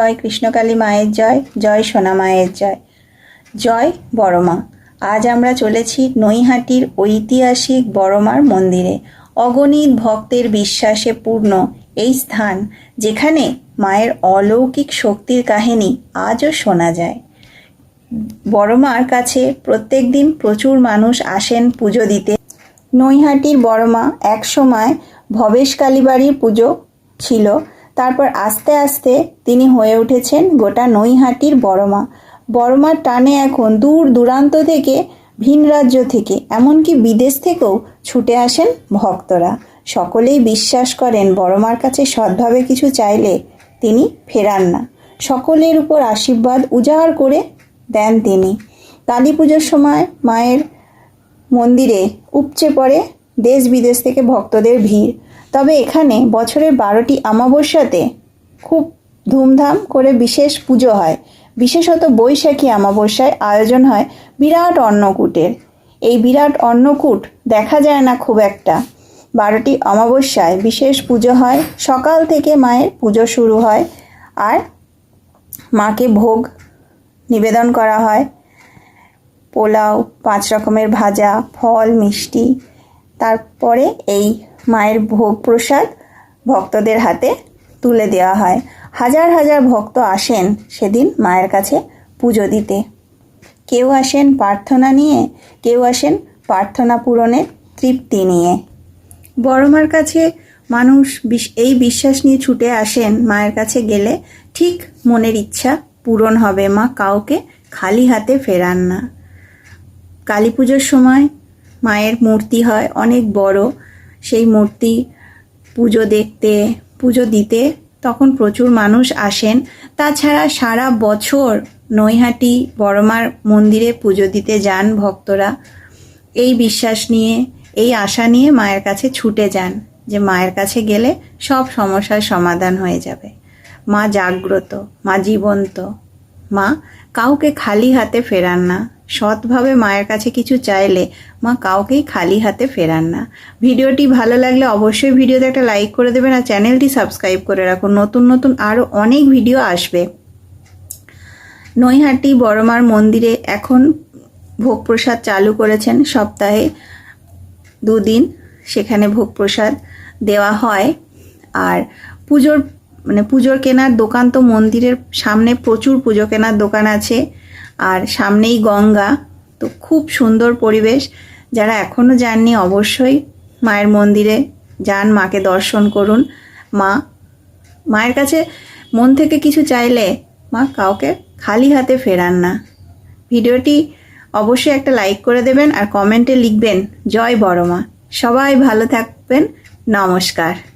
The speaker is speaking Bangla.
জয় কৃষ্ণকালী মায়ের জয় জয় সোনা মায়ের জয়। জয় বড়মা। আজ আমরা চলেছি নৈহাটির ঐতিহাসিক বড়মার মন্দিরে। অগণিত ভক্তের বিশ্বাসে পূর্ণ এই স্থান, যেখানে মায়ের অলৌকিক শক্তির কাহিনী আজও শোনা যায়। বড়মার কাছে প্রত্যেক দিন প্রচুর মানুষ আসেন পুজো দিতে। নৈহাটির বড়মা এক সময় ভবেশ কালীবাড়ির পুজো ছিল। তারপর আস্তে আস্তে তিনি হয়ে উঠেছেন গোটা নৈহাটির বড়মা। বড়মার টানে এখন দূর দূরান্ত থেকে, ভিন রাজ্য থেকে, এমনকি বিদেশ থেকেও ছুটে আসেন ভক্তরা। সকলেই বিশ্বাস করেন বড়মার কাছে সৎভাবে কিছু চাইলে তিনি ফেরান না। সকলের উপর আশীর্বাদ উজাড় করে দেন তিনি। কালী পুজোর সময় মায়ের মন্দিরে উপচে পড়ে দেশ বিদেশ থেকে ভক্তদের ভিড়। তবে এখানে বছরের বারোটি অমাবস্যাতে খুব ধুমধাম করে বিশেষ পুজো হয়। বিশেষত বৈশাখী অমাবস্যায় আয়োজন হয় বিরাট অন্নকূটের। এই বিরাট অন্নকূট দেখা যায় না খুব একটা। বারোটি অমাবস্যায় বিশেষ পুজো হয়, সকাল থেকে মায়ের পুজো শুরু হয় আর মাকে ভোগ নিবেদন করা হয়। পোলাও, পাঁচ রকমের ভাজা, ফল, মিষ্টি তারপরে এই মায়ের ভোগ প্রসাদ ভক্তদের হাতে তুলে দেওয়া হয়। হাজার হাজার ভক্ত আসেন সেদিন মায়ের কাছে পুজো দিতে। কেউ আসেন প্রার্থনা নিয়ে, কেউ আসেন প্রার্থনা পূরণের তৃপ্তি নিয়ে। বড়মার কাছে মানুষ এই বিশ্বাস নিয়ে ছুটে আসেন মায়ের কাছে গেলে ঠিক মনের ইচ্ছা পূরণ হবে মা, কাউকে খালি হাতে ফেরান না। কালী পুজোর সময় মায়ের মূর্তি হয়, অনেক বড়। সেই মূর্তি পুজো দেখতে, পুজো দিতে তখন প্রচুর মানুষ আসেন। তাছাড়া সারা বছর নৈহাটি বড়মার মন্দিরে পুজো দিতে যান ভক্তরা। এই বিশ্বাস নিয়ে, এই আশা নিয়ে মায়ের কাছে ছুটে যান যে মায়ের কাছে গেলে সব সমস্যার সমাধান হয়ে যাবে। মা জাগ্রত, মা জীবন্ত। মা কাউকে খালি হাতে ফেরান না। সৎভাবে মায়ের কাছে কিছু চাইলে মা কাউকেই খালি হাতে ফেরান না। ভিডিওটি ভালো লাগলে অবশ্যই ভিডিওতে একটা লাইক করে দেবেন আর চ্যানেলটি সাবস্ক্রাইব করে রাখুন। নতুন নতুন আরও অনেক ভিডিও আসবে। নৈহাটি বড়মার মন্দিরে এখন ভোগ প্রসাদ চালু করেছেন। সপ্তাহে দুদিন সেখানে ভোগ প্রসাদ দেওয়া হয়। আর পুজোর মানে পুজোর কেনার দোকান তো মন্দিরের সামনে প্রচুর পুজো কেনার দোকান আছে। আর সামনেই গঙ্গা। তো খুব সুন্দর পরিবেশ। যারা এখনও যাননি, অবশ্যই মায়ের মন্দিরে যান, মাকে দর্শন করুন। মা, মায়ের কাছে মন থেকে কিছু চাইলে মা কাউকে খালি হাতে ফেরান না। ভিডিওটি অবশ্যই একটা লাইক করে দেবেন আর কমেন্টে লিখবেন, জয় বড় মা। সবাই ভালো থাকবেন। নমস্কার।